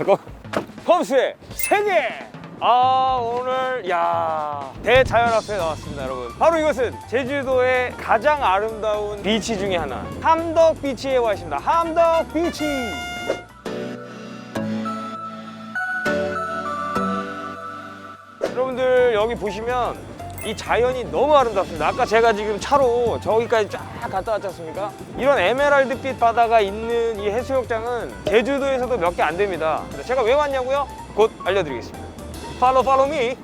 잠깐 펌스의 세계 아 오늘 야 대자연 앞에 나왔습니다 여러분. 바로 이것은 제주도의 가장 아름다운 비치 중에 하나. 함덕 비치에 와 있습니다. 함덕 비치! 여러분들 여기 보시면 이 자연이 너무 아름답습니다. 아까 제가 지금 차로 저기까지 쫙 갔다 왔지 않습니까? 이런 에메랄드빛 바다가 있는 이 해수욕장은 제주도에서도 몇 개 안 됩니다. 제가 왜 왔냐고요? 곧 알려드리겠습니다. 팔로 팔로 미.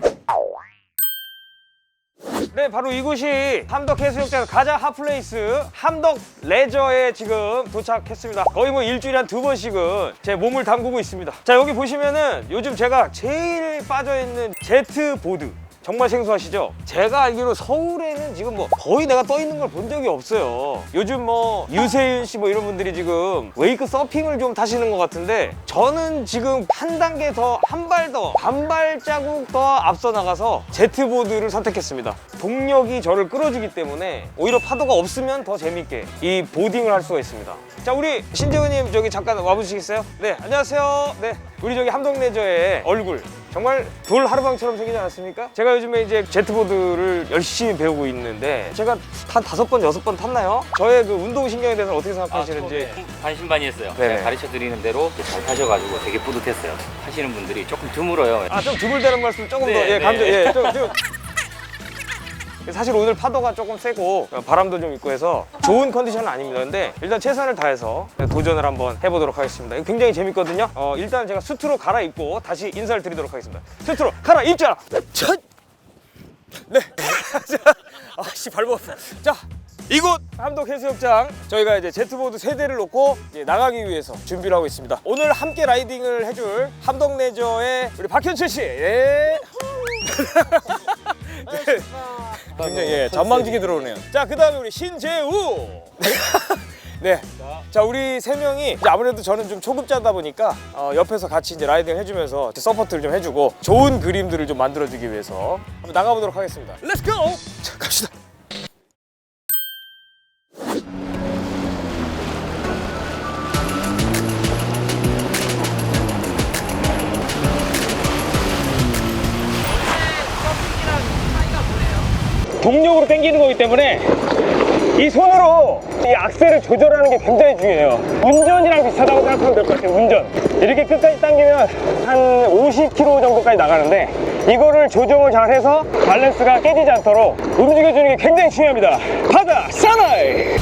네, 바로 이곳이 함덕 해수욕장 가장 핫플레이스 함덕 레저에 지금 도착했습니다. 거의 뭐 일주일에 한 두 번씩은 제 몸을 담그고 있습니다. 자, 여기 보시면은 요즘 제가 제일 빠져있는 제트보드. 정말 생소하시죠? 제가 알기로 서울에는 지금 뭐 거의 내가 떠 있는 걸 본 적이 없어요. 요즘 뭐 유세윤 씨 뭐 이런 분들이 지금 웨이크 서핑을 좀 타시는 것 같은데 저는 지금 한 단계 더, 한 발 더, 반 발자국 더 앞서 나가서 제트보드를 선택했습니다. 동력이 저를 끌어주기 때문에 오히려 파도가 없으면 더 재밌게 이 보딩을 할 수가 있습니다. 자, 우리 신재훈님 저기 잠깐 와보시겠어요? 네, 안녕하세요. 네, 우리 저기 함덕레저의 얼굴. 정말 돌 하루방처럼 생기지 않았습니까? 제가 요즘에 이제 제트보드를 열심히 배우고 있는데 제가 한 다섯 번, 여섯 번 탔나요? 저의 그 운동신경에 대해서 어떻게 생각하시는지 반신반의했어요. 네네. 제가 가르쳐 드리는 대로 잘 타셔가지고 되게 뿌듯했어요. 하시는 분들이 조금 드물어요. 아, 좀 드물다는 말씀 조금 더, 네, 예, 네. 감정, 예, 좀, 좀. 사실 오늘 파도가 조금 세고 바람도 좀 있고 해서 좋은 컨디션은 아닙니다. 근데 일단 최선을 다해서 도전을 한번 해보도록 하겠습니다. 굉장히 재밌거든요. 어, 일단 제가 수트로 갈아입고 다시 인사를 드리도록 하겠습니다. 수트로 갈아입자! 첫! 네. 자, 아씨, 밟았어. 자, 이곳 함덕 해수욕장 저희가 이제 제트보드 세 대를 놓고 이제 나가기 위해서 준비를 하고 있습니다. 오늘 함께 라이딩을 해줄 함덕 레저의 우리 박현철 씨. 예. 네. 굉장히 예, 전망지게 들어오네요. 자, 그다음에 우리 신재우. 네. 자, 우리 세 명이 이제 아무래도 저는 좀 초급자다 보니까 어, 옆에서 같이 이제 라이딩 해주면서 이제 서포트를 좀 해주고 좋은 그림들을 좀 만들어주기 위해서 한번 나가보도록 하겠습니다. 렛츠 고! 자, 갑시다. 동력으로 당기는 거기 때문에 이 손으로 이 악셀을 조절하는 게 굉장히 중요해요. 운전이랑 비슷하다고 생각하면 될 것 같아요. 운전. 이렇게 끝까지 당기면 한 50km 정도까지 나가는데 이거를 조정을 잘 해서 밸런스가 깨지지 않도록 움직여주는 게 굉장히 중요합니다. 바다 사나이!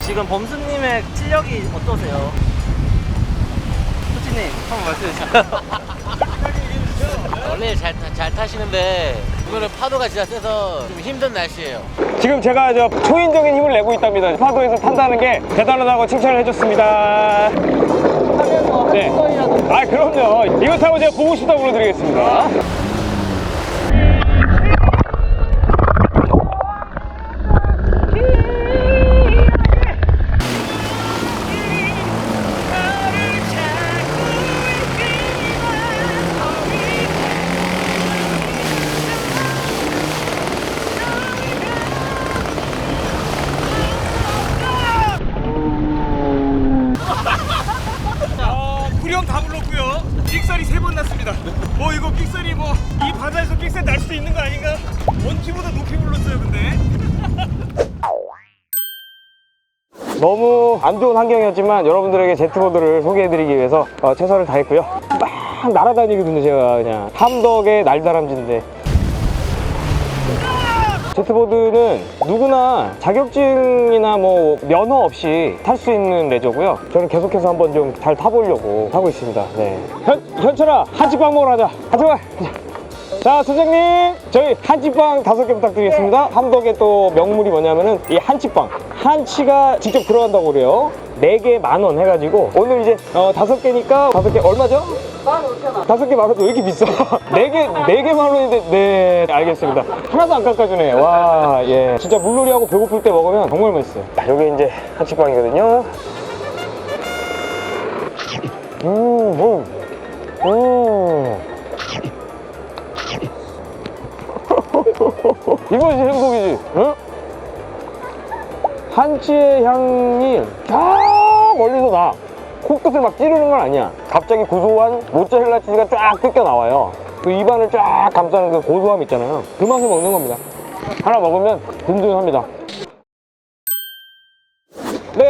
지금 범수님의 실력이 어떠세요? 코치님 한번 말씀해 주세요. 원래 잘, 타- 잘 타시는데 오늘은 파도가 진짜 세서 좀 힘든 날씨예요. 지금 제가 저 초인적인 힘을 내고 있답니다. 파도에서 탄다는 게 대단하다고 칭찬을 해줬습니다. 네. 아, 그럼요. 이거 타고 제가 보고 싶다고 불러드리겠습니다. 어, 구령 다 불렀고요. 삑살이 세 번 났습니다. 뭐 이거 삑살이 뭐 이 바다에서 삑살 날 수도 있는 거 아닌가? 원키보다 높이 불렀어요, 근데. 너무 안 좋은 환경이었지만 여러분들에게 제트보드를 소개해드리기 위해서 어, 최선을 다했고요. 막 날아다니거든요, 제가 그냥 함덕의 날다람쥐인데. 제트보드는 누구나 자격증이나 뭐 면허 없이 탈 수 있는 레저고요. 저는 계속해서 한번 좀 잘 타보려고 하고 있습니다. 네. 현, 현철아, 한치빵 먹으러 가자. 한치빵. 자, 소장님, 저희 한치빵 다섯 개 부탁드리겠습니다. 함덕의 또 명물이 뭐냐면은 이 한치빵. 한치가 직접 들어간다고 그래요. 네 개 만 원 해가지고 오늘 이제 어, 다섯 개니까 다섯 개 얼마죠? 다섯 개 만 원, 왜 이렇게 비싸? 네 개, 네 개 만 원인데, 네, 알겠습니다. 하나도 안 깎아주네. 와, 예. 진짜 물놀이하고 배고플 때 먹으면 정말 맛있어요. 여기 이제 한치빵이거든요. 음, 음, 음. 이것이 행복이지, 응? 한치의 향이 쫙 멀리서 나. 코끝을 막 찌르는 건 아니야. 갑자기 고소한 모짜렐라 치즈가 쫙 뜯겨 나와요. 그 입안을 쫙 감싸는 그 고소함 있잖아요. 그 맛을 먹는 겁니다. 하나 먹으면 든든합니다.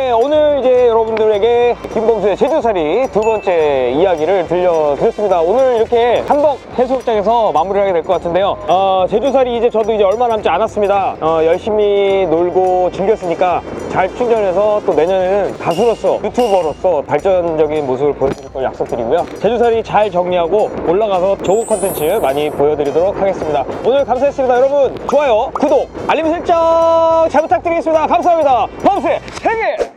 네, 오늘 이제 여러분들에게 김범수의 제주살이 두 번째 이야기를 들려드렸습니다. 오늘 이렇게 한덕 해수욕장에서 마무리를 하게 될 것 같은데요. 어, 제주살이 이제 저도 이제 얼마 남지 않았습니다. 어, 열심히 놀고 즐겼으니까 잘 충전해서 또 내년에는 가수로서 유튜버로서 발전적인 모습을 보여드릴 걸 약속드리고요. 제주살이 잘 정리하고 올라가서 좋은 컨텐츠 많이 보여드리도록 하겠습니다. 오늘 감사했습니다. 여러분 좋아요, 구독, 알림 설정 잘 부탁드리겠습니다. 감사합니다. 범수의 세계